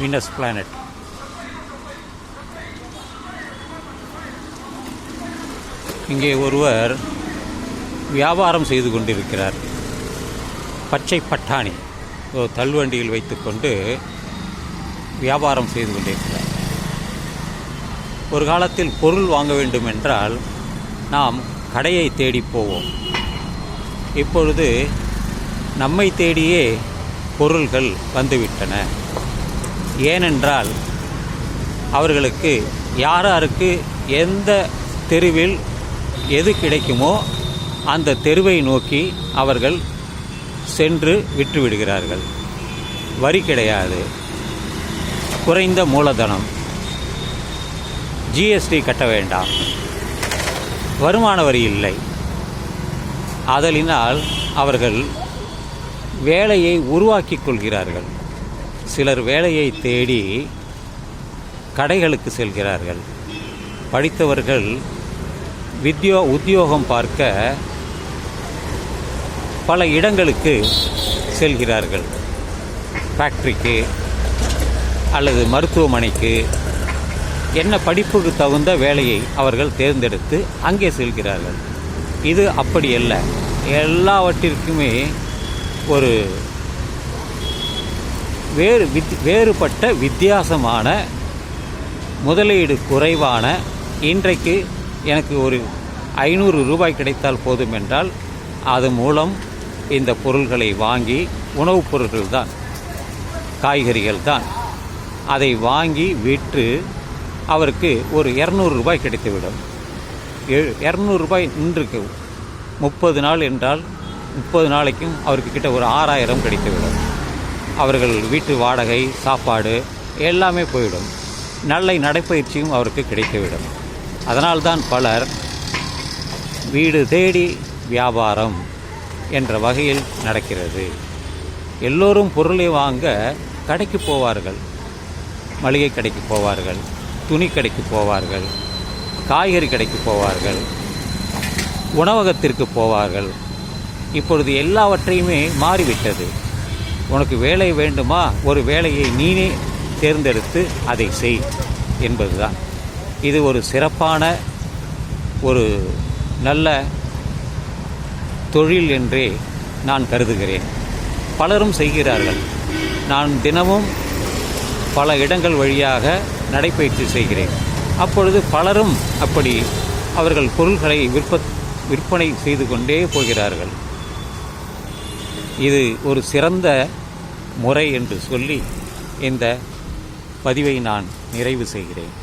Venus planet. இங்கே ஒருவர் வியாபாரம் செய்து கொண்டிருக்கிறார். பச்சை பட்டாணி ஒரு தள்ளுவண்டியில் வைத்துக்கொண்டு வியாபாரம் செய்து கொண்டிருக்கிறார். ஒரு காலத்தில் பொருள் வாங்க வேண்டும் என்றால் நாம் கடையை தேடி போவோம். இப்பொழுது நம்மை தேடியே பொருள்கள் வந்துவிட்டன. ஏனென்றால் அவர்களுக்கு யாராருக்கு எந்த தெருவில் எது கிடைக்குமோ அந்த தெருவை நோக்கி அவர்கள் சென்று விற்று விடுகிறார்கள் வரி கிடையாது. குறைந்த மூலதனம். ஜிஎஸ்டி கட்ட வேண்டாம். வருமான வரி இல்லை. அதலினால் அவர்கள் வேலையை உருவாக்கிக் கொள்கிறார்கள். சிலர் வேலையை தேடி கடைகளுக்கு செல்கிறார்கள். படித்தவர்கள் வித்யோ உத்தியோகம் பார்க்க பல இடங்களுக்கு செல்கிறார்கள். ஃபேக்ட்ரிக்கு அல்லது மருத்துவமனைக்கு என்ன படிப்புக்கு தகுந்த வேலையை அவர்கள் தேர்ந்தெடுத்து அங்கே செல்கிறார்கள். இது அப்படி இல்லை எல்லாவற்றிற்குமே ஒரு வேறு வித் வேறுபட்ட வித்தியாசமான முதலீடு குறைவான இன்றைக்கு எனக்கு ஒரு ஐநூறு ரூபாய் கிடைத்தால் போதும் என்றால் அது மூலம் இந்த பொருள்களை வாங்கி உணவுப் பொருட்கள் தான் காய்கறிகள் தான். அதை வாங்கி விற்று அவருக்கு ஒரு இரநூறு ரூபாய் கிடைத்துவிடும். எ- இரநூறுபாய் முப்பது நாள் என்றால் முப்பது நாளைக்கும் அவருக்கு கிட்ட ஒரு ஆறாயிரம் கிடைத்துவிடும். அவர்கள் வீட்டு வாடகை சாப்பாடு எல்லாமே போயிடும். நல்ல நடைப்பயிற்சியும் அவருக்கு கிடைத்துவிடும். அதனால்தான் பலர் வீடு தேடி வியாபாரம் என்ற வகையில் நடக்கிறது. எல்லோரும் பொருளை வாங்க கடைக்கு போவார்கள். மளிகை கடைக்கு போவார்கள். துணி கடைக்கு போவார்கள். காய்கறி கடைக்கு போவார்கள் உணவகத்திற்கு போவார்கள். இப்பொழுது எல்லாவற்றையுமே மாறிவிட்டது. உனக்கு வேலை வேண்டுமா? ஒரு வேலையை நீனே தேர்ந்தெடுத்து அதை செய் என்பதுதான். இது ஒரு சிறப்பான ஒரு நல்ல தொழில் என்றே நான் கருதுகிறேன். பலரும் செய்கிறார்கள். நான் தினமும் பல இடங்கள் வழியாக நடைப்பயிற்சி செய்கிறேன். அப்பொழுது பலரும் அப்படி அவர்கள் பொருள்களை விற்ப விற்பனை செய்து கொண்டே போகிறார்கள். இது ஒரு சிறந்த முறை என்று சொல்லி இந்த பதிவை நான் நிறைவு செய்கிறேன்.